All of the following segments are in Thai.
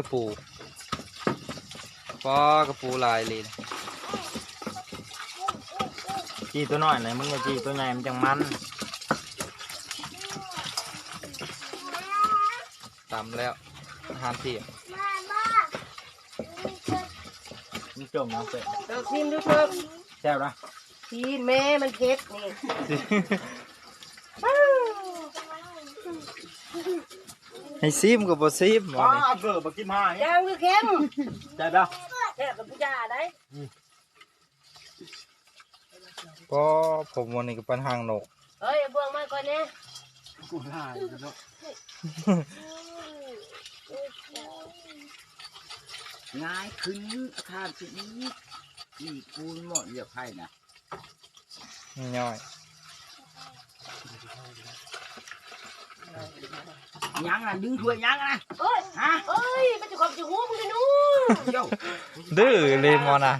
ปิ้งกระปูปอกระปูลายเลยนะจีตัวน้อยไหนมึงจะจีตัวใหญ่มันจังมันตำแล้วอาหารเที่ยงมึงจมน้ำเป็ดเราชิมดูเพิ่มแซ่บนะชีแม่มันเผ็ดนี่ ให้ซิมกับบซิมหมอว้านี่เกิดบักกิมหายยางคือเค็มแซ่บนะแค่กับผู้ยาได้ปอผมวันนี้ก็เป็นหางนกเฮ้ยเบื้องมาก่อนเนี่ยกูหายเนาะง่ายขึ้นอาคารสิอีกอีกกูหมดเรียบให้นะย่อย ยังอะดึงถ้วยยังอะเอ้ยฮะเอ้ยมันจะความจะหูมึงเลยนู้เดี๋ยวดื้อเลยหมอนะ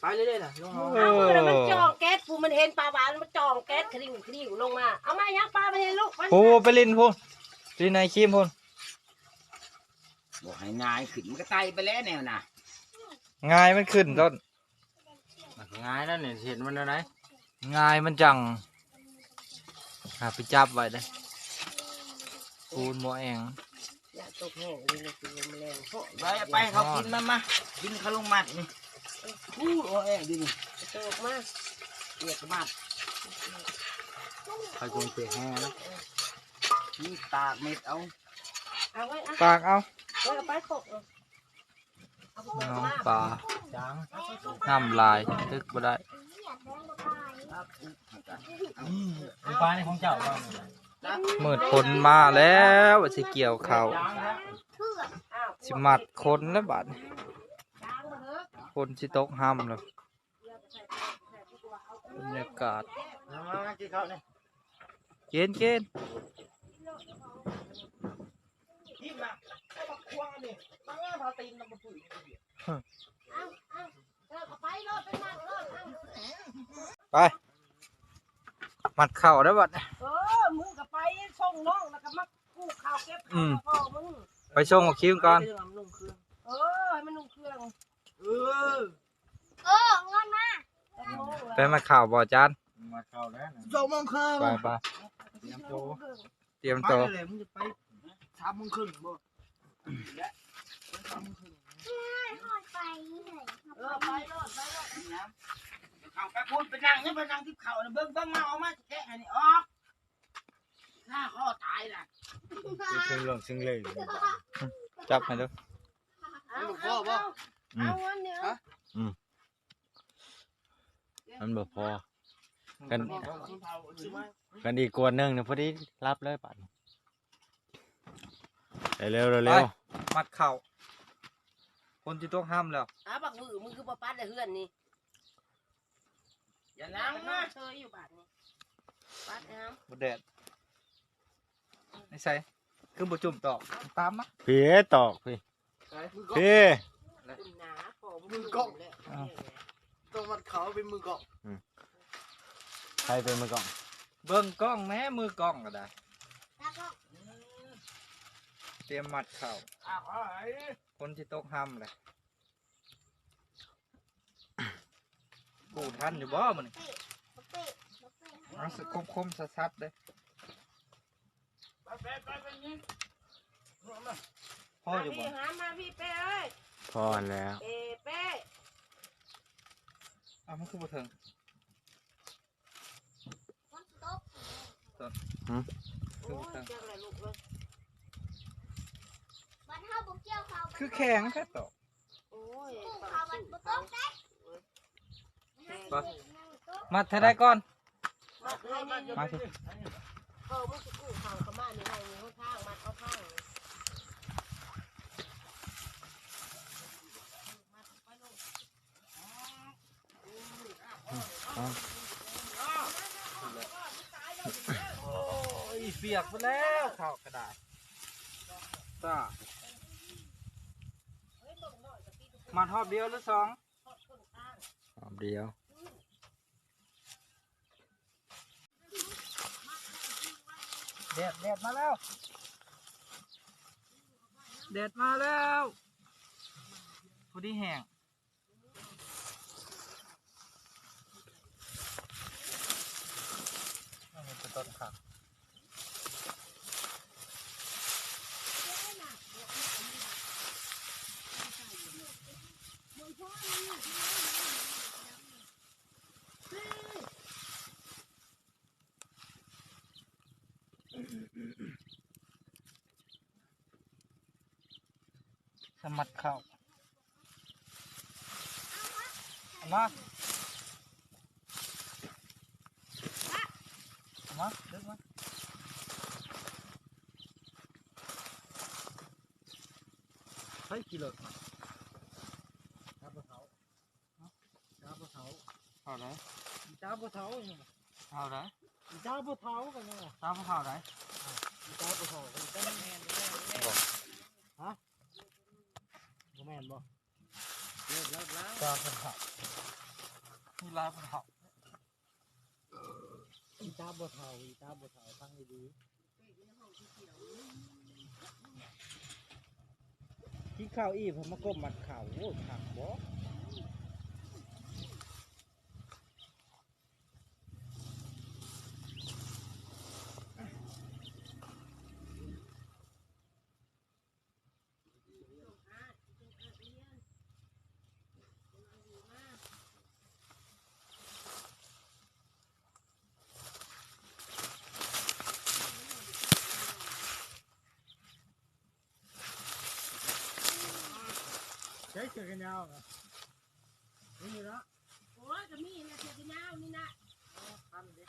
ไปเรื่อยๆนะลงเอาเอเอาอมือมันจ่องแก๊สปูมันเห็นปลาหวานมันจ่องแก๊สคริ่งคริ่งลงมาเอามายักปลาไปเห็นลูกมันพูไปเลินพูลีนในครีมพูบอกให้ง่ายขึ้นมันก็ไตไปแล้วแนวน่ะง่ายมันขึ้นต้นง่ายแล้วเนี่ยเห็นมันแล้วไหนง่ายมันจังหาไปจับไว้เลย ปูนหมอแองอย่าตกแห้งเลยเลยสิแมลงเพราะไปไปเขากินมามากินขลุงมัดนี่อู้โอ้ยดินี่ตกมาเปียกมัดใครคงเปียกแห้งนะนี่ตากเม็ดเอาเอาไว้เอาปากเอาไว้เอาไปขบเอาเอาไปน้องมาปลาจางน้ำลายตึกบ่ได้ครับปลาในของเจ้า มืดคนมาแล้วว่าสิเกี่ยวเขาวอ้าวสิมัดคนแล้วบาดนี้จางมาเถอะคนสิตกห้ำแล้วบรรยากาศมากินข้าวเนี่ยเกณฑ์เกณฑ์ที่มาบักควงนี่ตั้งงานพาตีนมันมาปุ๋ยเอาเอาเอาไปรถไปนั่งรถเอาไปมัดเข่าได้วบัดนี้เออมึงก็ไป ส่งน้องแล้วก็มากู้ข้าวเก็บอืข้าวมพ่อมึงไปส่งกับคิวก่อน เรื่องนุ่งเครื่องเออให้มันนุ่งเครื่องเออตะโกนไปมาข่าวบ่จานมาเข้าแล้วโจมงครึ่งไปไปเตรียมโจเตรียมไปตัวเลยมึงจะไปสามโมงครึ่งบ่และสามโมงครึ่งเออไปรถไปรถน้ำเขาไปพูดไปนั่งเนี่ยไปนั่งที่เขาเนี่ยเบิ้งเบิ้งมาออกมาแกะอันนี้ออก หน้าข้อตายน่ะซึ่งเรื่องซึ่งเลยจับให้ดูเอาเอาเอาเอาวันเนี้ยมันบ่พอ กันกันอีกกวนหนึงเนี่ยพอดีรับเลยปัดเร็วๆเร็วมัดเข่าคนที่ตกห้ำแล้วอาบักมือมึงคือปปัดเลยเฮือนนี่อย่านั่นั่งงนะนะเธออยู่บ้านนี่ปัดนะบดแดด ไม่ใช่คือบ่จุ่มตอกตามมาๆพี่ตอกพี่มือก็พี่คุณหนาขอมือกล้องต้องมัดเขาเป็นมือกล้องใครเป็นมือกล้อง เบิ่งกล้องแม่มือกล้องก็ได้เตรียมมัดเข่าอ้าวไอ้คนที่ตกห้ำเลยกูทันอยู่บ่มันเอาสคมคมๆสัดๆเลย ไปไปไปไปนี่ พ่ออยู่บ่พี่หามาพี่เป้เอ้ยพอแล้วเป้เป้เอามันคือบ่ถึงต้นคือบ่ถึงเจ้าอะไรลูกเอ้ยบันเฮาบ่เกี่ยวเขาคือแข็งแค่ตอกโอ้ยเขาบันบ่ต้องได้บ่มัดเท่าได้ก่อน มาใหรือไงมีข้าวเขามานี่ให้าทางมาเขาทางโอ้ยเปียกไปแล้วข้าวกระดาษจ้ามาทอบเดียวหรือสองรอบเดียว แดดแดดมาแล้วแดดมาแล้วพอดีแห้งเอาเป็นต้นขัก สมัดเข้าเอามาเอามาเดึกมาเฮ้ยกิโลจ้าปะเทาจ้าปะเทาเอาไหนจ้าปะเทาเนี่ยเอาไหนจ้าปะเทากันเนี่ยจ้าปะเทาไหนจ้าปะเทากันจ้าแม่นบอกฮะบ่ แม่นบ่เลิกแล้วแล้วตาเพิ่นหักมีลายเพิ่นหักอีตาบ่เฒ่าอีตาบ่เฒ่าฟังดีๆกินข้าวอีผมมาก้มมัดข้าวโอ้ยหักบ่ ใช้เสื้อกันยาวเหรอนี่ละโอ้ยก็มีนะเสียกันยาวนี่นะทันดิ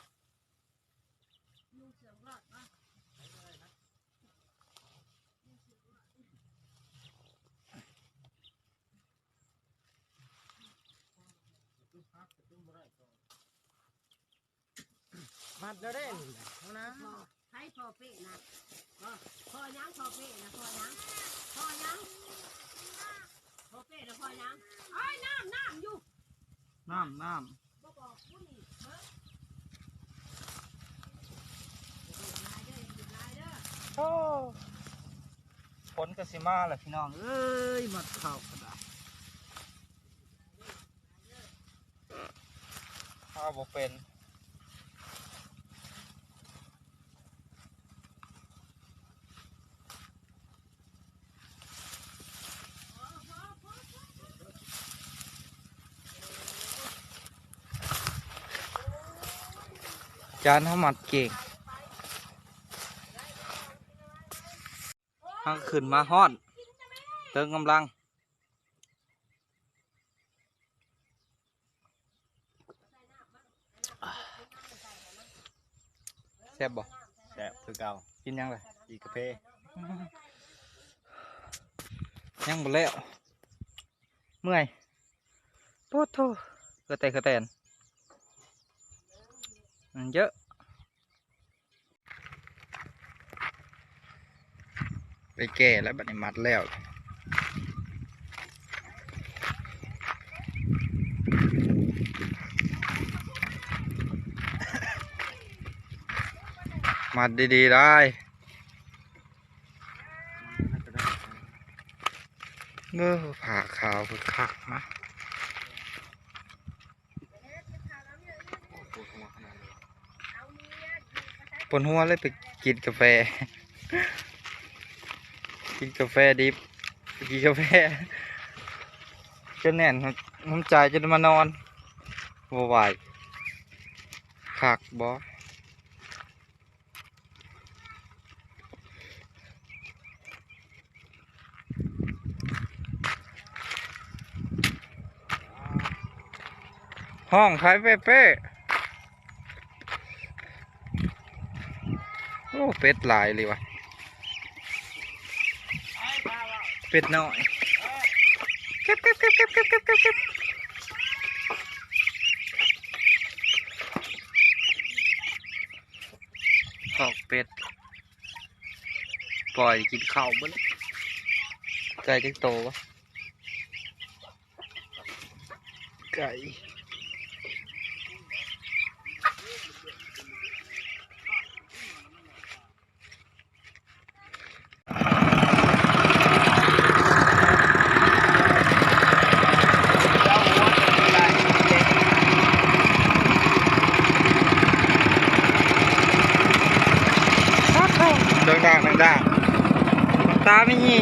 นุ่งเสือรอดมามัดแล้วได้นี่แหละเอานะพอใช้พอเป๊ะนะพอพอยังพอเป๊ะนะพอยังพอยังพอ เป๊ะนะพอยังไอ้ยน้ำน้ำอยู่น้ำน้บ่บอกผู้นี่เบิ่งลายเด้อหยิบลายเด้อำโอ้ฝนก็สิมาแหละพี่น้องเอ้ยมัดข้าวกระดาษข้าวบ่เป็น จานเขาหมัดเก่งเขาขึ้นมาฮอด เติมกำลัง แซ่บบ่แซ่บคือเก่ากินยังเลยอีกกาแฟยังบ่แล้วเมื่อยโทษโทษกระแตกระแตนมันเยอะ ไปแก่แล้วบัดนี้มัดแล้วมัดดีๆได้เมื่อผ่าขาวคือคักนะปนหัวเลยไปกินกาแฟ กินกาแฟดิบกินกาแฟจนแน่นน้ำใจจนมานอนบ่ไหวคักบอห้องขายเป๊เป้โอ้เป็ดหลายเลยวะ เป็ดน้อยเก็บเก็บเก็บเก็บเก็บเก็บเก็บเก็บขอกเป็ด ปล่อยกินข้าวบ่เลยไก่จักโตวะไก่ ดังดังดังดังตาไม่หี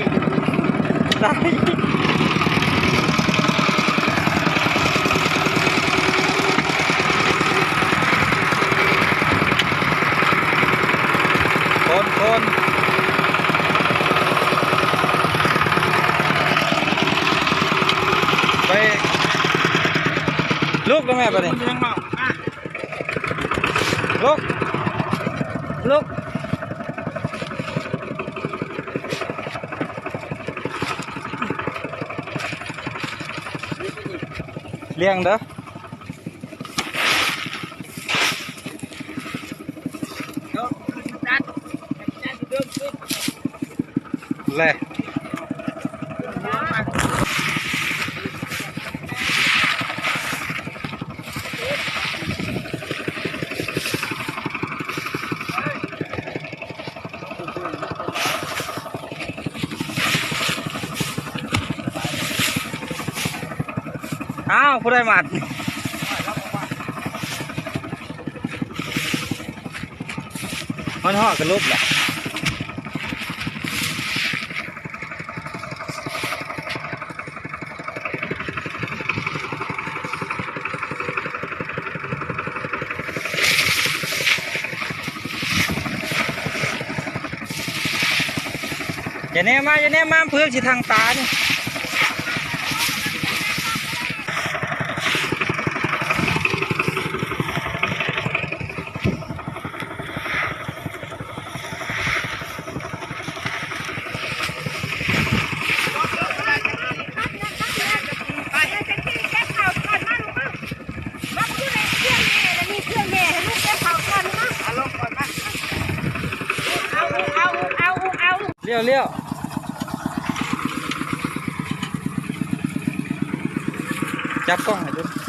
ตาไม่หีคนคนไปลูกก็ แม่ไปดิเรื่องเมาอะลูกลูกเลี้ยงเด้อเดี๋ยวจัดจัดเดิมขึ้นเลย ผู้ได้หมัดมันห่อกันลุบแหละอย่าแน่มาอย่าแน่มาเพื่อสิทางตาเนี่ย ไปให้เป็นที่แก้ข่าวก่อนมาลูกมามาอยู่ในเครื่องแม่แล้วมีเครื่องแม่ให้ลูกแก้ข่าวก่อนนะ เอาลงก่อนนะ เอาเอาเอาเอา เลี้ยวเลี้ยวจับกล้องให้ดูกล้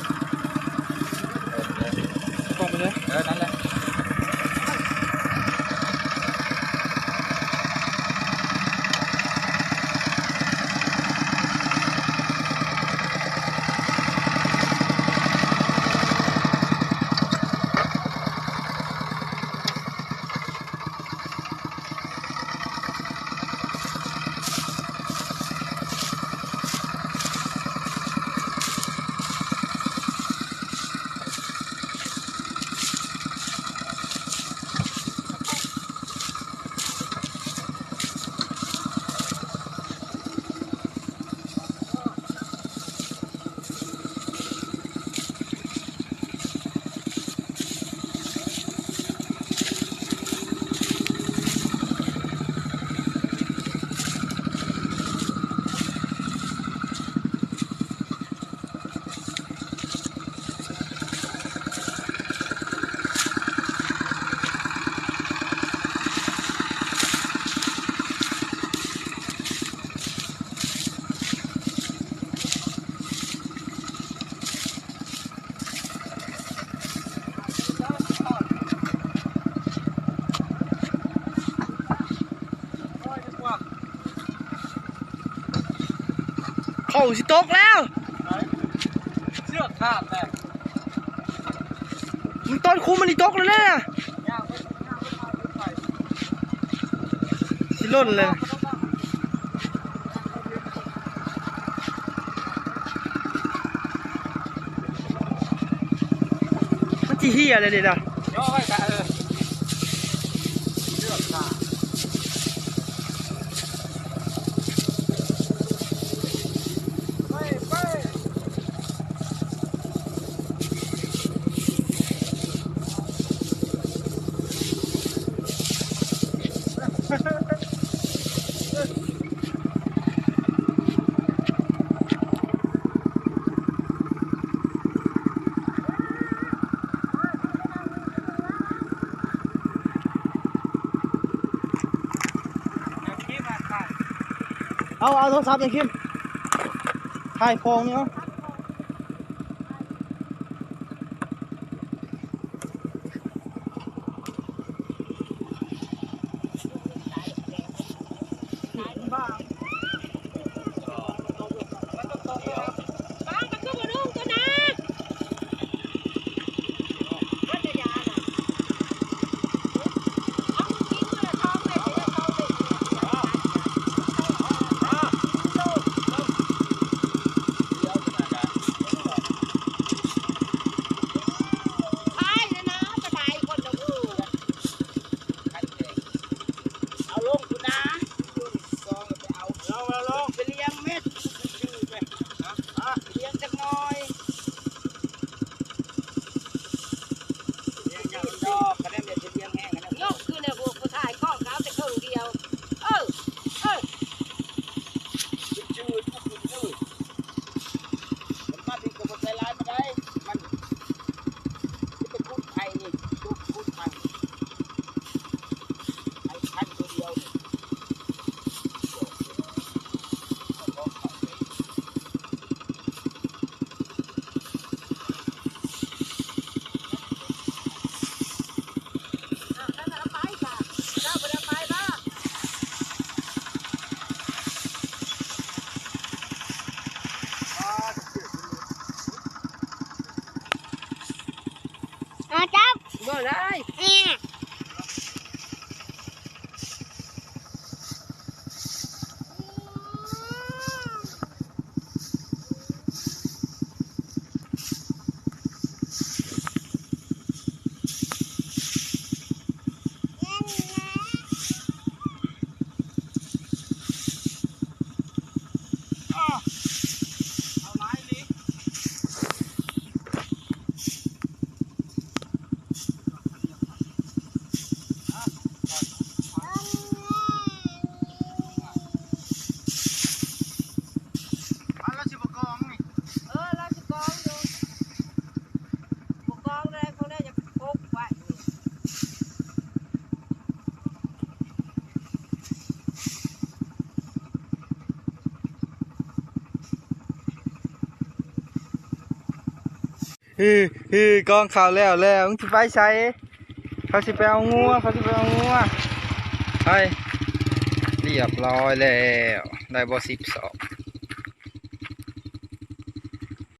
เข้าสิตกแล้ว เชือกขาดแตกมันต้นคุ้มมันอีตกแล้วเนี่ยย่างไปย่างไปเอาไปสิล่นเลยมันจีเฮียอะไรเด็ดอะ ย่อไว้กันเออเชือกขาดไปไป เอาเอาโทรศัพท์ยังคิมถ่ายฟองเนี่ย ฮือฮือกองข่าวแล้วแล้วมึงจะไปใช้เขาสิไปเอางัวเขาสิไปเอางัวไปเรียบร้อยแล้ว ได้บอสิบสอง